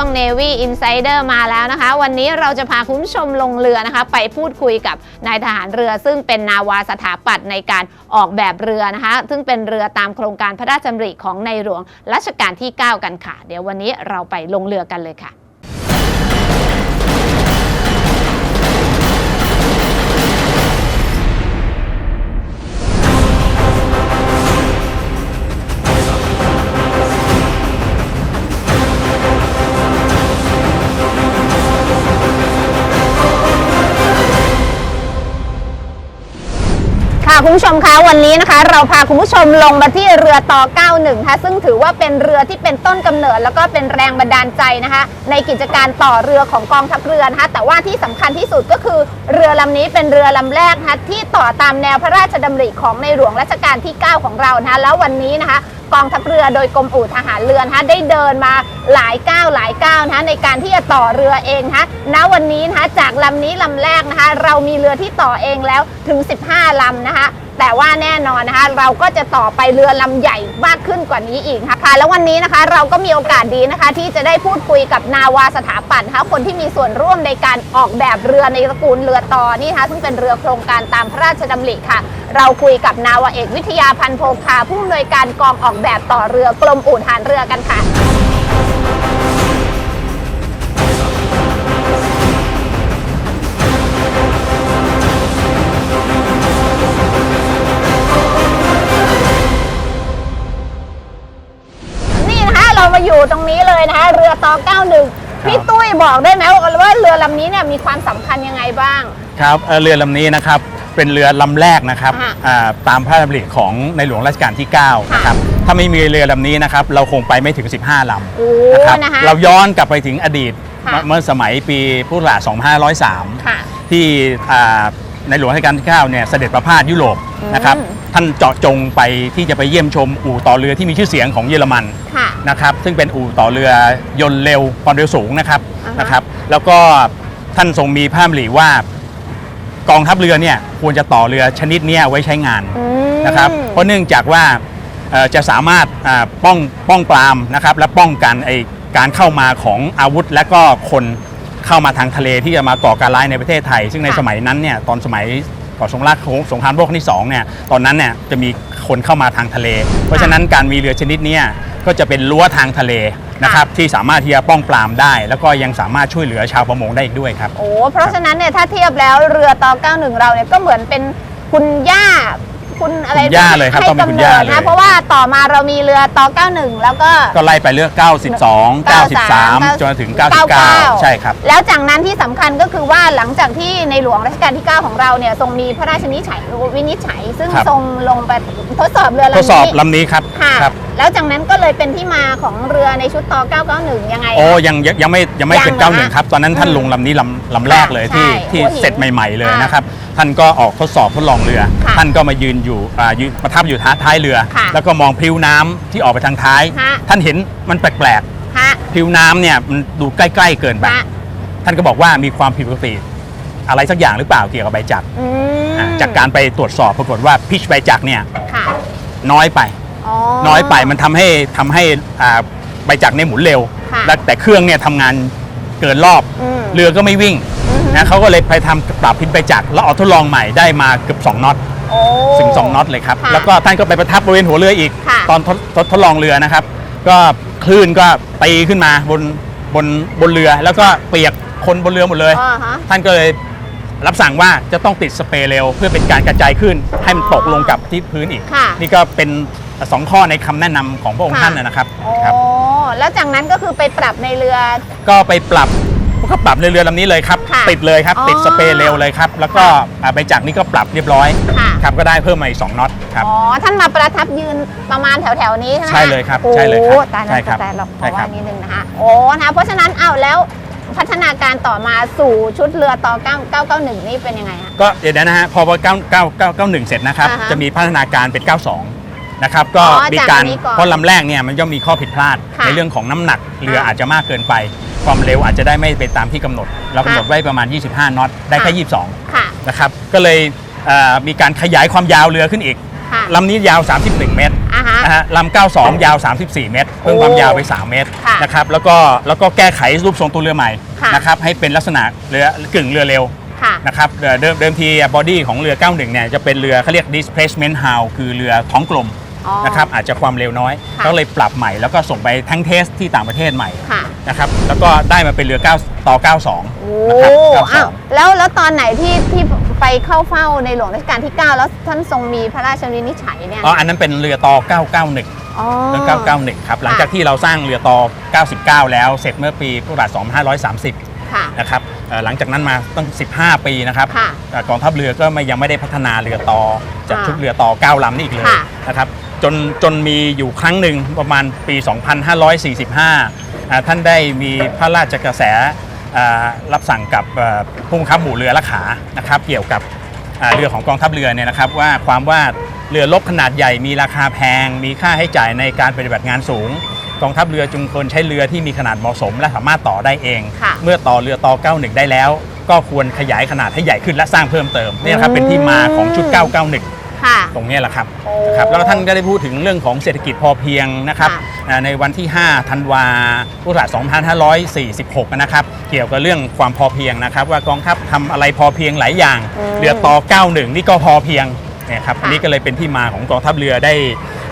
ช่วง Navy Insider มาแล้วนะคะ วันนี้เราจะพาคุณผู้ชมลงเรือนะคะ ไปพูดคุยกับนายทหารเรือ ซึ่งเป็นนาวาสถาปัตย์ในการออกแบบเรือนะคะ ซึ่งเป็นเรือตามโครงการพระราชดำริของในหลวงรัชกาลที่ 9 กันค่ะ เดี๋ยววันนี้เราไปลงเรือกันเลยค่ะ คุณผู้ชมคะวันนี้นะคะ เราพาคุณผู้ชมลงมาที่เรือต่อ 91ค่ะซึ่งถือว่าเป็นเรือที่เป็นต้นกำเนิด แล้วก็เป็นแรงบันดาลใจนะคะ ในกิจการต่อเรือของกองทัพเรือนะคะแต่ว่าที่สำคัญที่สุดก็คือเรือลำนี้เป็นเรือลำแรกนะคะที่ต่อตามแนวพระราชดำริของในหลวงรัชกาลที่ 9 ของเรานะคะแล้ววันนี้นะคะกองทัพเรือโดยกรมอู่ทหารเรือนะคะได้เดินมาหลายก้าวหลายก้าวนะคะในการที่จะต่อเรือเองนะคะณวันนี้นะคะจากลำนี้ลำแรกนะคะเรามีเรือที่ต่อเองแล้วถึง 15ลำนะคะ แต่ว่าแน่นอนนะคะ เราก็จะต่อไปเรือลำใหญ่มากขึ้นกว่านี้อีกนะคะแล้ววันนี้นะคะเราก็มีโอกาสดีนะคะ ที่จะได้พูดคุยกับนาวาสถาปัตย์นะคะคนที่มีส่วนร่วมในการออกแบบเรือในตระกูลเรือต่อนี่นะคะซึ่งเป็นเรือโครงการตามพระราชดำริค่ะ เราคุยกับนาวาเอกวิทยาพันธ์โพคาผู้อำนวยการกองออกแบบต่อเรือกรมอู่ทหารเรือกันค่ะ บอกได้ไหมว่าเรือลำนี้เนี่ยมีความสำคัญยังไงบ้าง ครับเอ่อเรือลำนี้นะครับเป็นเรือลำแรกนะครับอ่าอ่าตามพระราชดำริของในหลวงรัชกาลที่9นะครับถ้าไม่มีเรือลำนี้นะครับเราคงไปไม่ถึง 15ลโอ้ำนะครับนะคะเราย้อนกลับไปถึงอดีตค่ะ เมื่อสมัยปีพุทธศักราชค่ะ2503ที่อ่า ในหลวงรัชกาลที่9เนี่ยเสด็จประพาสยุโรปอืมนะครับท่านเจาะจงไปที่จะไปเยี่ยมชมอู่ต่อเรือที่มีชื่อเสียงของเยอรมันค่ะนะครับซึ่งเป็นอู่ต่อเรือยนต์เร็วความเร็วสูงนะครับอ่าฮะนะครับ แล้วก็ท่านทรงมีพระดำริว่ากองทัพเรือเนี่ยควรจะต่อเรือชนิดเนี้ยไว้ใช้งานอืมนะครับเพราะเนื่องจากว่าเอ่อจะสามารถอ่าป้องป้องปรามนะครับและป้องกันไอการเข้ามาของอาวุธและก็คน เข้ามาทางทะเลที่จะมาก่อการร้ายในประเทศไทย ซึ่งในค่ะสมัยนั้นเนี่ยตอนสมัยก่อนสงครามสงครามโลกครั้งที่สองเนี่ยตอนนั้นเนี่ยจะมีคนเข้ามาทางทะเล เพราะฉะนั้นการมีเรือชนิดเนี้ยก็จะเป็นรั้วทางทะเลนะครับที่สามารถที่จะป้องปรามได้ แล้วก็ยังสามารถช่วยเหลือชาวประมงได้อีกด้วยครับโอ้เพราะฉะนั้นเนี่ยถ้าเทียบแล้วเรือต่อ91 เราเนี่ยก็เหมือนเป็นคุณย่า คุณอะไรคุณย่าเลยครับให้ต้องเป็นกำคุณเนิย่าดเลย นะเพราะว่าต่อมาเรามีเรือต่อ91 แล้วก็ ก็ไล่ไปเลือก 92 93 จนถึง99 ใช่ครับ แล้วจากนั้นที่สำคัญก็คือว่าหลังจากที่ในหลวงรัชกาลที่ 9 ของเราเนี่ยทรงมีพระราชนิฉัยวินิจฉัย ซึ่งครับ ทรงลงไปทดสอบเรือลำทนี้ดสอบลำนี้ครับค่ะ ครับ แล้วจากนั้นก็เลยเป็นที่มาของเรือในชุดต่อ991 ยังไง โอ้คะยังยังยังไม่ยังไม่ยังเป็น เหรอคะ91 ครับ ตอนนั้นท่านอืมลงลำนี้ลำลำแรกเลยที่ใช่ที่หัวหินเสร็จใหม่ ๆเลยค่ะนะครับ ท่านก็ออกทดสอบทดลองเรือ ค่ะท่านก็มายืนอยู่อ่ายืนประทับอยู่ท้าท้ายเรือ ค่ะแล้วก็มองพริ้วน้ำที่ออกไปทางท้าย ฮะ ท่านเห็นมันแปลกฮะ ๆพริ้วน้ำเนี่ยมันดูใกล้ ๆ เกินไปฮะ ท่านก็บอกว่ามีความผิดปกติ อะไรสักอย่างหรือเปล่าเกี่ยวกับใบจักรอืมอ่าจากการไปตรวจสอบปรากฏว่าพิชใบจักรเนี่ยค่ะน้อยไปอ๋อน้อยไปมันทำให้ทำให้อ่าใบจักรเนี่ยหมุนเร็ว ค่ะและแต่เครื่องเนี่ยทำงานเกินรอบ อืม เรือก็ไม่วิ่งอือฮึ นะเขาก็เลยไปทำปรับพินใบจักรแล้วเอาทดลองใหม่ได้มาเกือบ2น็อตโอ้ ถึง2น็อตเลยครับ ค่ะแล้วก็ท่านก็ไปประทับบริเวณหัวเรืออีก ค่ะ ตอนทดทดทดลองเรือนะครับ ก็คลื่นก็ตีขึ้นมาบนบนบนเรือ แล้วก็เปียกคนบนเรือหมดเลย อ่าฮะ ท่านก็เลยรับสั่งว่าจะต้องติดสเปรย์เร็ว เพื่อเป็นการกระจายขึ้นให้มันตกลงกับที่พื้นอีก ค่ะนี่ก็เป็นสองข้อในคำแนะนำของพระองค์ค่ะ ท่านนะครับโอ้ ครับ แล้วจากนั้นก็คือไปปรับในเรือ ก็ไปปรับ ก็ปรับเรือลำนี้เลยครับค่ะติดเลยครับอ๋อติดสเปรย์เร็วเลยครับแล้วก็อ่าใบจักรนี่ก็ปรับเรียบร้อยค่ะ ครับก็ได้เพิ่มมาอีก2น็อตครับ อ๋อ ท่านมาประทับยืนประมาณแถวๆนี้ใช่ไหมใช่เลยครับโอ้ใช่เลยครับตายใช่แล้วครับตายแล้วขใช่อครัว่าบ นิดนึงนะคะโอ้นะคะเพราะฉะนั้นเอาแล้วพัฒนาการต่อมาสู่ชุดเรือต่อ9 991นี่เป็นยังไงคะก็เดี๋ยวนะฮะพอ9 9 9 9 1 เสร็จนะครับอ่าฮะจะมีพัฒนาการเป็น 92 นะครับก็อ๋อมีจากการอันนี้ก่อนเพราะลำแรกเนี่ยมันย่อมมีข้อผิดพลาด ค่ะในเรื่องของน้ำหนักเรือค่ะอาจจะมากเกินไป ความเร็วอาจจะได้ไม่เป็นตามที่กำหนด เรากำหนดค่ะไว้ประมาณ 25 น็อตได้แค่ ค่ะ 22ค่ะนะครับ ก็เลยเอ่อมีการขยายความยาวเรือขึ้นอีกค่ะลำนี้ยาว 31 เมตรออ่าฮะ นะฮะลำ92 ยาว 34 เมตร เพิ่มความโอ้ยาวไป 3 เมตรค่ะนะครับแล้วก็แล้วก็แก้ไขรูปทรงตัวเรือใหม่ค่ะ นะครับให้เป็นลักษณะเรือกึ่งเรือเร็ว ค่ะ นะครับเอ่อเดิมเดิมทีบอดี้ของเรือ 91 เนี่ยจะเป็นเรือเขาเรียก displacement hull คือเรือท้องกลมอ๋อ นะครับอาจจะความเร็วน้อย ค่ะ ก็เลยปรับใหม่แล้วก็ส่งไปทั้งเทสที่ต่างประเทศใหม่ค่ะ นะครับแล้วก็ได้มาเป็นเรือ9ต่อ 92 โอ้นะครับอ้าว92แล้วแล้วตอนไหนที่ที่ไปเข้าเฝ้าในหลวงรัชกาลที่ 9 แล้วท่านทรงมีพระราชวินิจฉัยเนี่ยอ๋ออันนั้นเป็นเรือต่อ 991 อ๋อ เรือ991 ครับ หลังจากที่เราสร้างเรือต่อ 99 แล้ว เสร็จเมื่อปีพุทธศักราช2530 ค่ะนะครับเอ่อหลังจากนั้นมาตั้ง 15 ปีนะครับค่ะเอ่อกองทัพเรือก็ไม่ยังไม่ได้พัฒนาเรือต่อจากค่ะชุดเรือต่อ9ลำนี่อีกเลยค่ะนะครับจนจนมีอยู่ครั้งหนึ่งประมาณปี 2545อ่าท่านได้มีพระราชกระแสอ่ารับสั่งกับเอ่อผู้บังคับหมู่เรือละขานะครับเกี่ยวกับอ่าเรือของกองทัพเรือเนี่ยนะครับว่าความว่าเรือรบขนาดใหญ่มีราคาแพง มีค่าให้จ่ายในการปฏิบัติงานสูง กองทัพเรือจึงควรใช้เรือที่มีขนาดเหมาะสม และสามารถต่อได้เอง ค่ะเมื่อต่อเรือต่อ 91 ได้แล้ว ก็ควรขยายขนาดให้ใหญ่ขึ้นและสร้างเพิ่มเติมเนี่ยนะครับเป็นที่มาของชุด 991 ค่ะ ตรงเนี้แหละครับโอ้นะครับแล้วก็ท่านก็ได้พูดถึงเรื่องของเศรษฐกิจพอเพียงนะครับค่ะอ่าในวันที่ 5 ธันวาพุทธศักราช2546 นะครับ เกี่ยวกับเรื่องความพอเพียงนะครับ ว่ากองทัพทำอะไรพอเพียงหลายอย่าง อืมเรือต่อ 91 นี่ก็พอเพียงเนี่ยครับค่ะ อันนี้ก็เลยเป็นที่มาของกองทัพเรือได้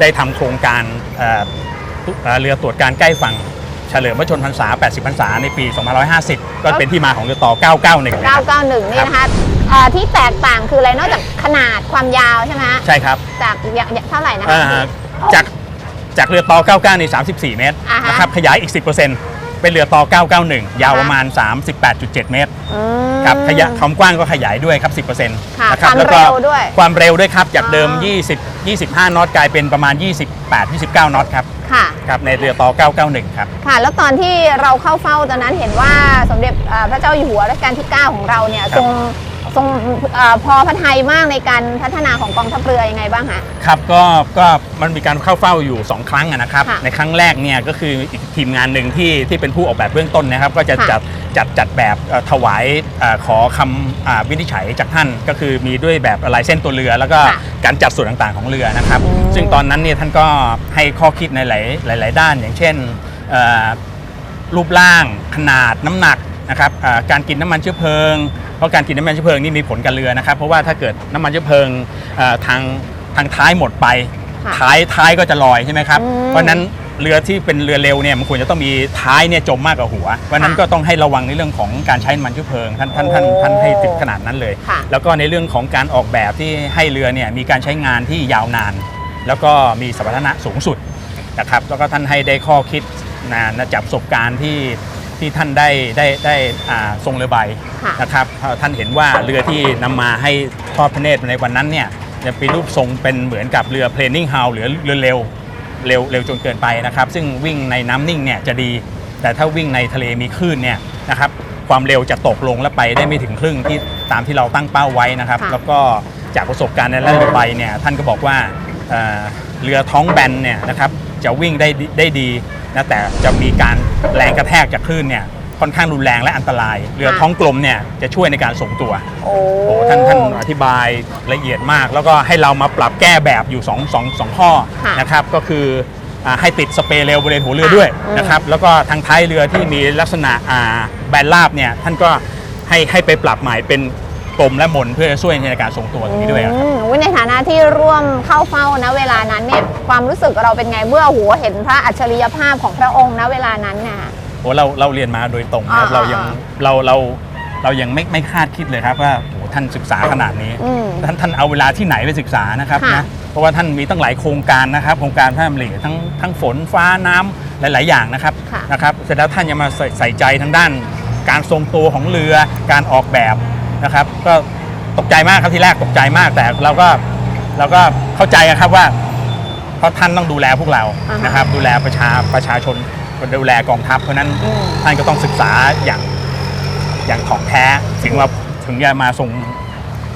ได้ทำโครงการเอ่อ เอ่อเรือตรวจการใกล้ฝั่งเฉลิมพระชนพรรษา 80 พรรษาในปี 2550 ก็เป็นที่มาของเรือต่อ 991นะครับ 991 นี่นะคะอ่าที่แตกต่างคืออะไรนอกจากขนาดความยาวใช่ไหมฮะใช่ครับจากอย่างอย่างเท่าไหร่นะเอ่คะอจากจากเรือต่อ 99 ใน 34 เมตรอ่าฮะ นะครับขยายอีก 10%เป็นเรือต่อ 991 ยาวประมาณ 38.7 เมตรอืม ครับขยะความกว้างก็ขยายด้วยครับ 10%นะค่ะครัความแล้วก็เร็วด้วยความเร็วด้วยครับ จากเดิมอ๋อ20 25น็อตกลายเป็นประมาณ 28 29น็อตครับ ค่ะ ครับในเรือต่อ 991 ครับ ค่ะ แล้วตอนที่เราเข้าเฝ้าตอนนั้นเห็นว่าสมเด็จเอ่อพระเจ้าอยู่หัวรัชกาลที่ 9 ของเราเนี่ยครับทรง ทรงเอ่อพอพระทัยมากในการพัฒนาของกองทัพเรือยังไงบ้างคะ ครับก็ก็มันมีการเข้าเฝ้าอยู่ 2 ครั้งอะนะครับ ค่ะในครั้งแรกเนี่ยก็คืออีกทีมงานหนึ่งที่ที่เป็นผู้ออกแบบเบื้องต้นนะครับ ก็จะค่ะจัดจัดจัดแบบเอ่อถวายเอ่อขอคำอ่าวินิจฉัยจากท่าน ก็คือมีด้วยแบบลายเส้นตัวเรือ แล้วก็ค่ะการจัดส่วนต่างๆของเรือนะครับ อืม ซึ่งตอนนั้นเนี่ยท่านก็ให้ข้อคิดในหลายหลาย ๆ ด้าน อย่างเช่นเอ่อรูปร่างขนาดน้ำหนัก นะครับอ่าการกินน้ำมันเชื้อเพลิง เพราะการกินน้ำมันเชื้อเพลิงนี่มีผลกับเรือนะครับ เพราะว่าถ้าเกิดน้ำมันเชื้อเพลิงเอ่อทางทางท้ายหมดไปค่ะท้ายท้ายก็จะลอยใช่ไหมครับอืมเพราะฉะนั้นเรือที่เป็นเรือเร็วเนี่ยมันควรจะต้องมีท้ายเนี่ยจมมากกว่าหัว เพราะฉะนั้นค่ะก็ต้องให้ระวังในเรื่องของการใช้น้ำมันเชื้อเพลิงท่านท่านท่านโอ้ท่านให้ติดขนาดนั้นเลยค่ะแล้วก็ในเรื่องของการออกแบบที่ให้เรือเนี่ยมีการใช้งานที่ยาวนาน แล้วก็มีสมรรถนะสูงสุดนะครับแล้วก็ท่านให้ได้ข้อคิดนะนะจากประสบการณ์ที่ ที่ท่านได้ได้ได้อ่าทรงเรือใบค่ะนะครับเอ่อท่านเห็นว่าเรือที่นำมาให้ทอดพระเนตรในวันนั้นเนี่ยจะเป็นรูปทรงเป็นเหมือนกับเรือ planning house หรือเรือเร็วเร็วเร็วจนเกินไปนะครับ ซึ่งวิ่งในน้ำนิ่งเนี่ยจะดี แต่ถ้าวิ่งในทะเลมีคลื่นเนี่ยนะครับความเร็วจะตกลงและไปได้ไม่ถึงครึ่งที่ตามที่เราตั้งเป้าไว้นะครับ ค่ะ แล้วก็จากประสบการณ์ในแล่นเรือใบเนี่ยท่านก็บอกว่าเอ่อเรือท้องแบนเนี่ยนะครับจะวิ่งได้ดีได้ดี นะแต่จะมีการแรงกระแทกจากคลื่นเนี่ยค่อนข้างรุนแรงและอันตราย เรือท้องกลมเนี่ยจะช่วยในการส่งตัว โอ้โอ้ท่านท่านอธิบายละเอียดมาก แล้วก็ให้เรามาปรับแก้แบบอยู่2 2 2ข้อค่ะนะครับก็คืออ่าให้ติดสเปรย์เร็วบริเวณหัวเรือด้วยอืมนะครับแล้วก็ทางท้ายเรือที่มีลักษณะอ่าแบนราบเนี่ยท่านก็ให้ให้ไปปรับใหม่เป็น กลมและมนเพื่อช่วยในการทรงตัวตรงนี้ด้วยครับ อืมอุ๊ยในฐานะที่ร่วมเข้าเฝ้านะเวลานั้นเนี่ยความรู้สึกเราเป็นไงเมื่อโหัวเห็นพระอัจฉริยภาพของพระองค์นะเวลานั้นเนี่ยโอ้เราเราเรียนมาโดยตรงนะครับอ่าเรายังอ่าเราเราเรายังไม่ไม่คาดคิดเลยครับว่าโอ้ท่านศึกษาขนาดนี้อืมท่านท่านเอาเวลาที่ไหนไปศึกษานะครับค่ะนะเพราะว่าท่านมีตั้งหลายโครงการนะครับ โครงการพระดำริทั้งทั้งฝนฟ้าน้ำหลาย ๆ อย่างนะครับค่ะนะครับเสร็จแล้วท่านยังมาใส่ใส่ใจทางด้าน การทรงตัวของเรือการออกแบบ นะครับ ก็ตกใจมากครับที่แรกตกใจมากแต่เราก็เราก็เข้าใจอะครับว่า เพราะท่านต้องดูแลพวกเราอ่าฮะนะครับ ดูแลประชาประชาชนดูแลกองทัพเพราะฉะนั้นอืม ท่านก็ต้องศึกษาอย่างอย่างของแท้ถึงว่าถึงจะมาส่ง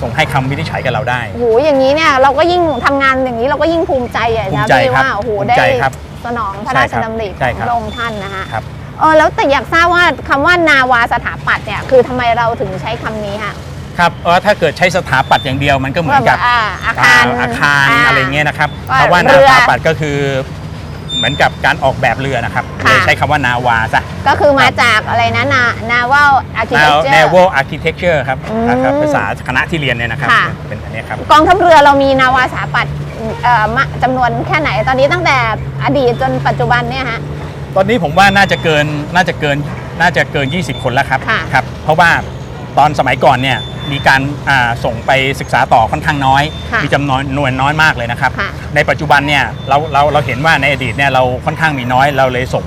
ส่งให้คำวินิจฉัยกับเราได้ โอ้โหอย่างนี้เนี่ยเราก็ยิ่งทำงานอย่างนี้เราก็ยิ่งภูมิใจใหญ่ภูนะมิใจพี่ครับว่าโอ้โหภูมิได้ใจครับสนองพระราชใช่ครับดำริใช่ของครับพระองค์ท่านนะคะครับ เออแล้วแต่อยากทราบว่าคำว่านาวาสถาปัตย์เนี่ยคือทำไมเราถึงใช้คำนี้ฮะ ครับเออถ้าเกิดใช้สถาปัตย์อย่างเดียวมันก็เหมือนกับอ่าอาคารอาคารอ่าอะไรเงี้ยนะครับว่าเพราะว่าเรืนาอสถาปัตย์ก็คือเหมือนกับการออกแบบเรือนะครับค่ะเลยใช้คำว่านาวาซะ ก็คือมาจากอะไรนะนานาว่าอาร์คิเทคเจอร์ Naval Architecture ครับอืมนะครับภาษาคณะที่เรียนเนี่ยนะครับ ค่ะ เป็นอันเนี้ยครับ กองทัพเรือเรามีนาวาสถาปัตย์เอ่อมะจำนวนแค่ไหนตอนนี้ตั้งแต่อดีตจนปัจจุบันเนี่ยฮะ ตอนนี้ผมว่าน่าจะเกินน่าจะเกินน่าจะเกิน 20 คนแล้วครับค่ะ ครับ เพราะว่าตอนสมัยก่อนเนี่ยมีการอ่าส่งไปศึกษาต่อค่อนข้างน้อย ค่ะมีจำนวนนวนน้อยมากเลยนะครับ ค่ะในปัจจุบันเนี่ยเราเราเราเห็นว่าในอดีตเนี่ยเราค่อนข้างมีน้อยเราเลยส่ง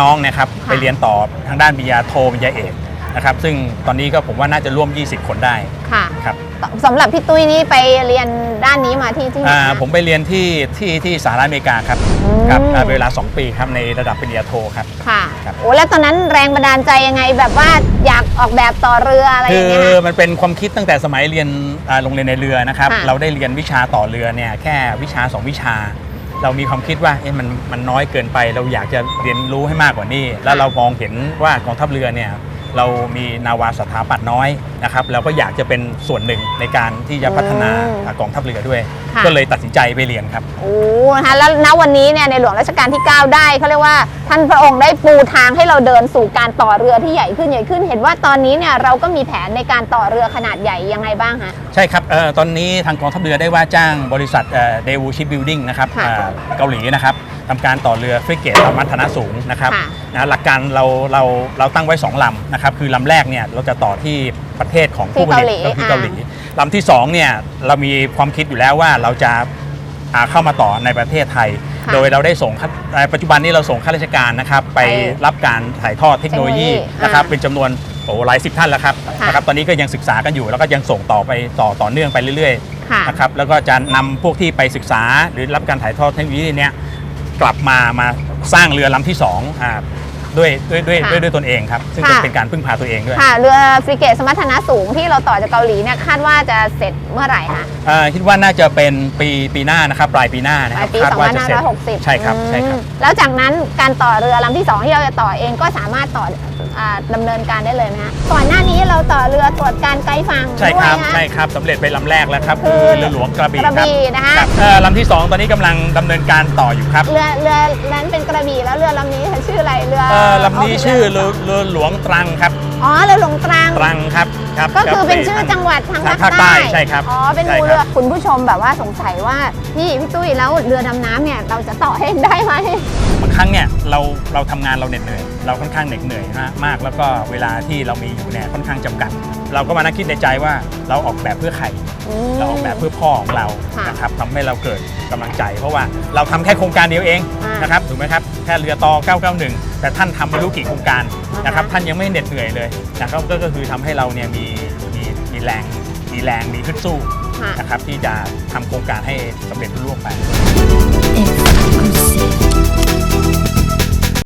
น้องๆนะครับค่ะไปเรียนต่อทางด้านปริญญาโทปริญญาเอก นะครับ ซึ่งตอนนี้ก็ผมว่าน่าจะร่วม 20 คนได้ค่ะครับสำหรับพี่ตุ้ยนี่ไปเรียนด้านนี้มาที่ที่ไหนอ่าคะ ผมไปเรียนที่ที่ที่สหรัฐอเมริกาครับอืม ครับอ่าเวลา 2 ปีครับในระดับปริญญาโทครับ ค่ะครับ โอ้แล้วตอนนั้นแรงบันดาลใจยังไงแบบว่าอยากออกแบบต่อเรืออะไรอคืย่างอเงี้ยฮะมันเป็นความคิดตั้งแต่สมัยเรียนอ่าโรงเรียนในเรือนะครับ ค่ะ เราได้เรียนวิชาต่อเรือเนี่ยแค่วิชา 2 วิชา เรามีความคิดว่าเอ๊ะมันมันน้อยเกินไป เราอยากจะเรียนรู้ให้มากกว่านี้ แล้วเรามองเห็นว่ากองทัพเรือเนี่ย เรามีนาวาสถาปัตย์น้อยนะครับเราก็อยากจะเป็นส่วนหนึ่งในการที่จะพัฒนาอืมอ่ากองทัพเรือด้วย ค่ะ ก็เลยตัดสินใจไปเรียนครับ โอ้นะคะแล้วณวันนี้เนี่ยในหลวงรัชกาลที่ 9 ได้เขาเรียกว่าท่านพระองค์ได้ปูทางให้เราเดินสู่การต่อเรือที่ใหญ่ขึ้นใหญ่ขึ้น เห็นว่าตอนนี้เนี่ยเราก็มีแผนในการต่อเรือขนาดใหญ่ยังไงบ้างคะ ใช่ครับเอ่อตอนนี้ทางกองทัพเรือได้ว่าจ้างบริษัทเดวูชิปบิลดิ้งนะครับค่ะ เอ่อเกาหลีนะครับ ทำการต่อเรือฟริเกตลำมัธนะสูงนะครับค่ะนะหลักการเราเราเราตั้งไว้ 2 ลำนะครับคือลำแรกเนี่ยเราจะต่อที่ประเทศของผู้ผลิตที่เกาหลีก็คืออ่าเกาหลีลำที่2เนี่ยเรามีความคิดอยู่แล้วว่าเราจะอ่าเข้ามาต่อในประเทศไทยค่ะโดยเราได้ส่งข้าเอ่อปัจจุบันนี้เราส่งข้าราชการนะครับไปไปรับการถ่ายทอดเทคโนโลยีเทคโนโลยีนะครับอ่าเป็นจำนวนโอ้หลายสิบท่านแล้วครับค่ะนะครับ ตอนนี้ก็ยังศึกษากันอยู่ แล้วก็ยังส่งต่อไปต่อต่อเนื่องไปเรื่อยๆค่ะนะครับแล้วก็จะนำพวกที่ไปศึกษาหรือรับการถ่ายทอดเทคโนโลยีเนี้ย กลับมามาสร้างเรือลำที่2อ่าด้วยด้วยด้วยค่ะด้วยด้วยตนเองครับ ซึ่งค่ะ เป็นการพึ่งพาตัวเองด้วยค่ะเรือฟริเกตสมรรถนะสูงที่เราต่อจากเกาหลีเนี่ยคาดว่าจะเสร็จเมื่อไหร่คะ อ่าคิดว่าน่าจะเป็นปีปีหน้านะครับ ปลายปีหน้านะปคลารัยบปี คาดว่าจะเสร็จ2560ใช่ครับใช่ครับ อืมแล้วจากนั้นการต่อเรือลำที่ 2 ที่เราจะต่อเองก็สามารถต่อ อ่าดำเนินการได้เลยไหมคะก่อนหน้านี้เราต่อเรือตรวจการไกด์ฟังใช่ครับด้วยนะ ใช่ครับสำเร็จไปลำแรกแล้วครับคืคืออเรือหลวงกระบี่กระบี่ครับนะคะครับเอ่อลำที่2ตอนนี้กำลังดำเนินการต่ออยู่ครับเรือเรือนั้นเป็นกระบี่แล้วเรือลำนี้ชื่ออะไรเรือเอ่อลำนี้ชื่อเรือเรือหลวงตรังครับอ๋อเรือหลวงตรัง ตรังครับครับก็คือเป็นรับชื่อจังหวัดทางทางภาภาคคใต้ใต้ใช่ครับอ๋อ เป็นใช่หมู่ครับเรือคุณผู้ชมแบบว่าสงสัยว่าพี่พี่ตุ้ยแล้วเรือดำน้ำเนี่ยเราจะต่อเองได้ไหมบางครั้งเนี่ยเราเราทำงานเราเหน็ดเหนื่อยเราค่อนข้างเหน็ดเหนื่อยมากมาก แล้วก็เวลาที่เรามีอยู่เนี่ยค่อนข้างจำกัด เราก็มานั่งคิดในใจว่าเราออกแบบเพื่อใครมเราออกแบบเพื่อพ่อของเราค่ะนะครับทำให้เราเกิดกำลังใจ เพราะว่าเราทำแค่โครงการเดียวเองอ่านนะครับถูกไหมครับแค่เรือต่อ991 แต่ท่านทำไม่รู้กี่โครงการอ่าฮะนะครับท่านยังไม่เหน็ดเหนื่อยเลยนะครับก็ก็คือทำให้เราเนี่ยมีมีมีแรงมีแรงมีขึ้นสู้ค่ะ นะครับที่จะทำโครงการให้สำเร็จรุ่ร่วงไป